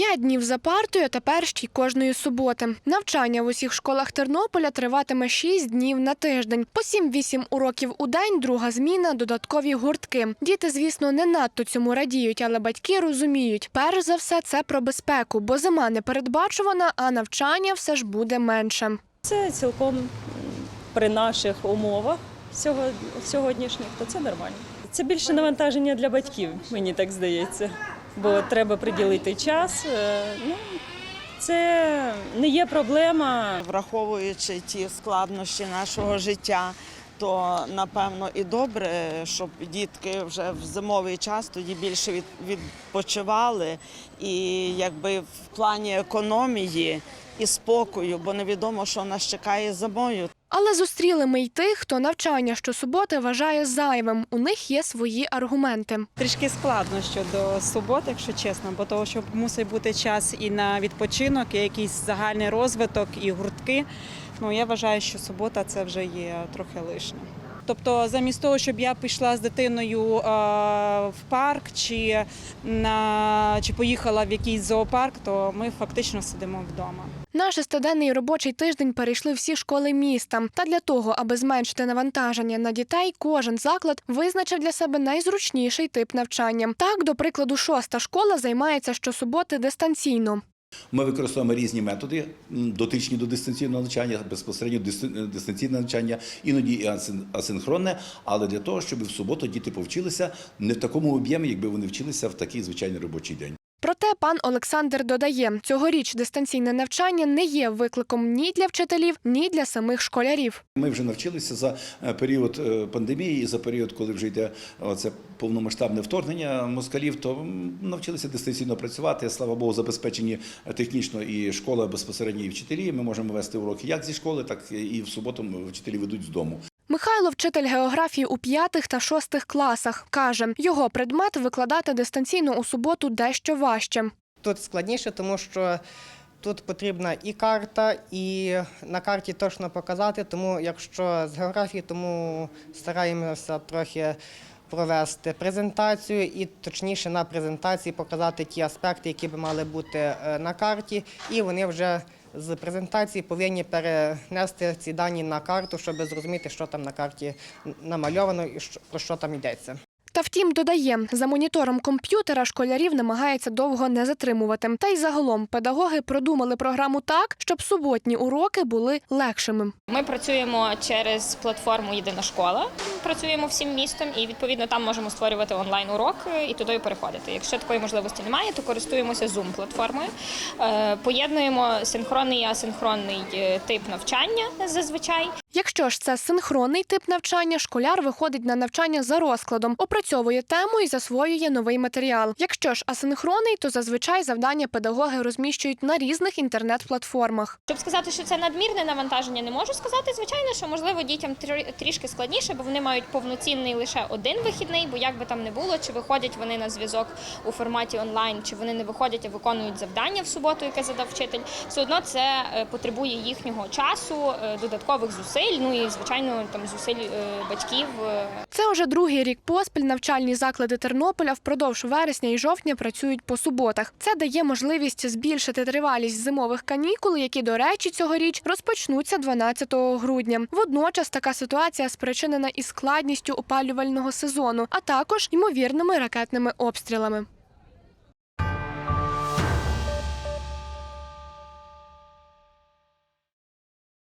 П'ять днів за партою, а тепер ще й кожної суботи. Навчання в усіх школах Тернополя триватиме шість днів на тиждень. По 7-8 уроків у день, друга зміна, додаткові гуртки. Діти, звісно, не надто цьому радіють, але батьки розуміють, перш за все, це про безпеку, бо зима не передбачувана, а навчання все ж буде менше. Це цілком при наших умовах сьогоднішніх, то це нормально. Це більше навантаження для батьків, мені так здається. Бо треба приділити час. е, Ну, це не є проблема. враховуючи ті складнощі нашого життя, то напевно і добре, щоб дітки вже в зимовий час тоді більше відпочивали, і якби в плані економії і спокою, бо невідомо, що нас чекає зимою. Але зустріли ми й тих, хто навчання щосуботи вважає зайвим. У них є свої аргументи. Трішки складно щодо суботи, якщо чесно, бо того, що мусить бути час і на відпочинок, і якийсь загальний розвиток, і гуртки. Ну я вважаю, що субота це вже є трохи лишнє. Тобто, замість того, щоб я пішла з дитиною е, в парк чи на чи поїхала в якийсь зоопарк, то ми фактично сидимо вдома. На шестиденний робочий тиждень перейшли всі школи міста. Та для того, аби зменшити навантаження на дітей, кожен заклад визначив для себе найзручніший тип навчання. Так, до прикладу, шоста школа займається щосуботи дистанційно. Ми використовуємо різні методи, дотичні до дистанційного навчання, безпосередньо дис- дистанційне навчання, іноді і асинхронне, але для того, щоб в суботу діти повчилися не в такому об'ємі, якби вони вчилися в такий звичайний робочий день. Проте пан Олександр додає, цьогоріч дистанційне навчання не є викликом ні для вчителів, ні для самих школярів. Ми вже навчилися за е, період е, пандемії і за період, коли вже йде це повномасштабне вторгнення москалів, то навчилися дистанційно працювати. Слава Богу, забезпечені е, технічно і школа безпосередньо і вчителі. Ми можемо вести уроки як зі школи, так і в суботу вчителі ведуть з дому. Михайло, вчитель географії у п'ятих та шостих класах, каже, його предмет викладати дистанційно у суботу дещо важче. Тут складніше, тому що тут потрібна і карта, і на карті точно показати. Тому якщо з географії, тому стараємося трохи провести презентацію і точніше на презентації показати ті аспекти, які би мали бути е, на карті, і вони вже з презентації повинні перенести ці дані на карту, щоб зрозуміти, що там на карті намальовано і про що там йдеться. Та втім, додає, за монітором комп'ютера школярів намагається довго не затримувати. Та й загалом педагоги продумали програму так, щоб суботні уроки були легшими. Ми працюємо через платформу Єдина школа. Працюємо всім містом, і відповідно там можемо створювати онлайн урок і туди переходити. Якщо такої можливості немає, то користуємося Zoom платформою. Е, Поєднуємо синхронний і асинхронний е, тип навчання зазвичай. Якщо ж це синхронний тип навчання, школяр виходить на навчання за розкладом, опрацьовує тему і засвоює новий матеріал. Якщо ж асинхронний, то зазвичай завдання педагоги розміщують на різних інтернет-платформах. Щоб сказати, що це надмірне навантаження, не можу сказати. Звичайно, що можливо дітям трі- трішки складніше, бо вони мають повноцінний лише один вихідний, бо як би там не було, чи виходять вони на зв'язок у форматі онлайн, чи вони не виходять, а виконують завдання в суботу, яке задав вчитель. Все одно це е, потребує їхнього часу, е, додаткових зусиль. Ну і звичайно там зусиль е, батьків. е, Це уже другий рік поспіль навчальні заклади Тернополя впродовж вересня і жовтня працюють по суботах. Це дає можливість збільшити тривалість зимових канікул, які, до речі, цьогоріч розпочнуться 12 грудня. Водночас така ситуація спричинена і складністю опалювального сезону, а також ймовірними ракетними обстрілами.